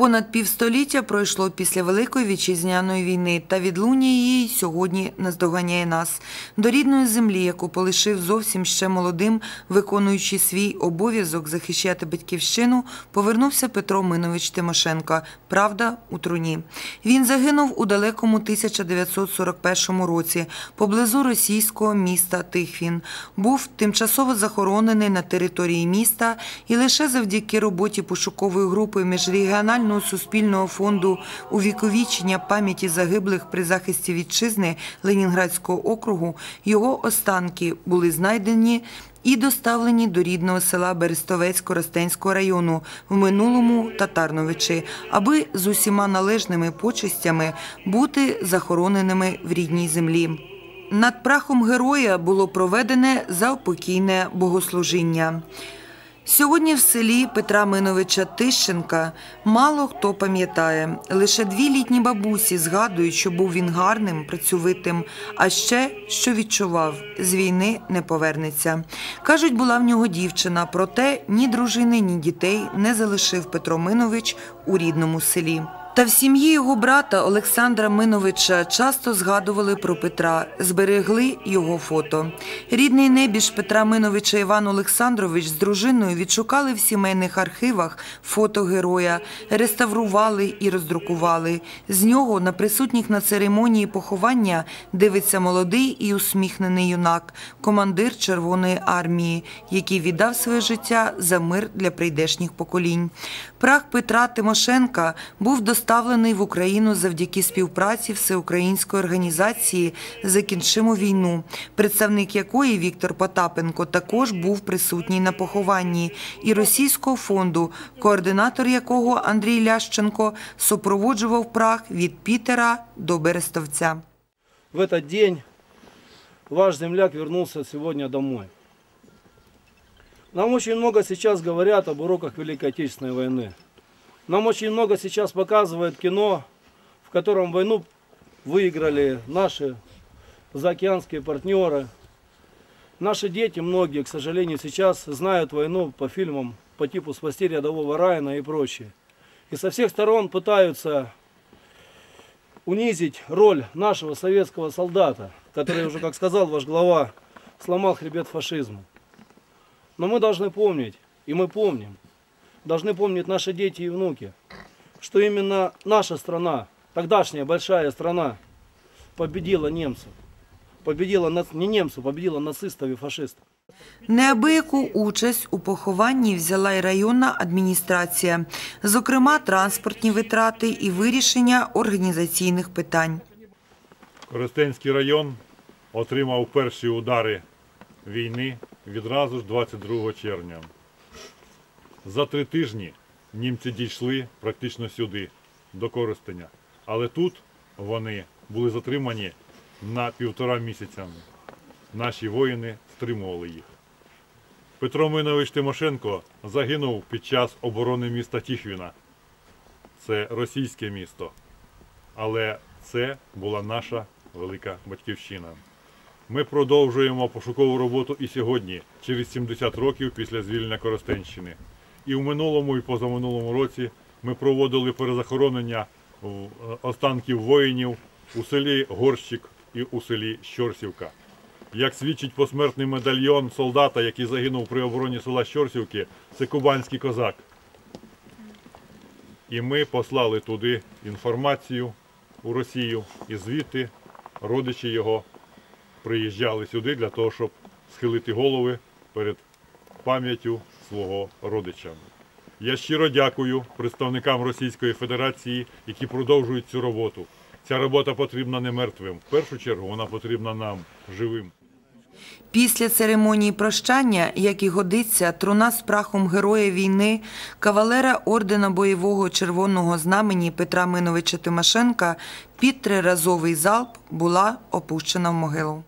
Понад півстоліття пройшло після Великої вітчизняної війни, та відлуння її сьогодні наздоганяє нас. До рідної землі, яку полишив зовсім ще молодим, виконуючи свій обов'язок захищати батьківщину, повернувся Петро Минович Тимошенко. Правда, у труні. Він загинув у далекому 1941 році поблизу російського міста Тихвін. Був тимчасово захоронений на території міста і лише завдяки роботі пошукової групи міжрегіонального суспільного фонду увіковічення пам'яті загиблих при захисті вітчизни Ленінградського округу його останки були знайдені і доставлені до рідного села Берестовець Коростенського району в минулому Татарновичі, аби з усіма належними почестями бути захороненими в рідній землі. Над прахом героя було проведене заупокійне богослужіння. Сьогодні в селі Петра Миновича Тищенка мало хто пам'ятає. Лише дві літні бабусі згадують, що був він гарним, працьовитим, а ще що відчував з війни не повернеться. Кажуть, була в нього дівчина, проте ні дружини, ні дітей не залишив Петро Минович у рідному селі. Та в сім'ї його брата Олександра Миновича часто згадували про Петра, зберегли його фото. Рідний небіж Петра Миновича Іван Олександрович з дружиною відшукали в сімейних архівах фото героя, реставрували і роздрукували. З нього на присутніх на церемонії поховання дивиться молодий і усміхнений юнак, командир Червоної армії, який віддав своє життя за мир для прийдешніх поколінь. Прах Петра Тимошенка був доставлений в Україну завдяки співпраці всеукраїнської організації Закінчимо війну, представник якої Віктор Потапенко також був присутній на похованні, і російського фонду, координатор якого Андрій Лященко супроводжував прах від Пітера до Берестовця. В этот день ваш земляк вернулся сегодня домой. Нам очень много сейчас говорят об уроках Великой Отечественной войны. Нам очень много сейчас показывают кино, в котором войну выиграли наши заокеанские партнеры. Наши дети, многие, к сожалению, сейчас знают войну по фильмам по типу «Спасти рядового Райана» и прочее. И со всех сторон пытаются унизить роль нашего советского солдата, который уже, как сказал ваш глава, сломал хребет фашизму. Но мы должны помнить, и мы помним, должны помнить наши дети и внуки, что именно наша страна, тогдашняя большая страна, победила немцев. Победила не немцев, победила нацистов и фашистов. Неабияку участь у похованні взяла й районна адміністрація, зокрема транспортні витрати і вирішення організаційних питань. Коростенський район отримав перші удари війни відразу ж 22 червня. За три тижні німці дійшли практично сюди, до Коростеня. Але тут вони були затримані на півтора місяця. Наші воїни стримували їх. Петро Минович Тимошенко загинув під час оборони міста Тіхвіна. Це російське місто. Але це була наша велика батьківщина. Ми продовжуємо пошукову роботу і сьогодні, через 70 років після звільнення Коростенщини. І в минулому і позаминулому році ми проводили перезахоронення е, останків воїнів у селі Горщик і у селі Щорсівка. Як свідчить посмертний медальйон солдата, який загинув при обороні села Щорсівки, це кубанський козак. І ми послали туди інформацію у Росію, і звідти родичі його приїжджали сюди для того, щоб схилити голови перед пам'яттю свого родича. Я щиро дякую представникам Російської Федерації, які продовжують цю роботу. Ця робота потрібна не мертвим. В першу чергу вона потрібна нам, живим. Після церемонії прощання, як і годиться, труна з прахом героя війни, кавалера ордена бойового червоного знамені Петра Миновича Тимошенка під триразовий залп була опущена в могилу.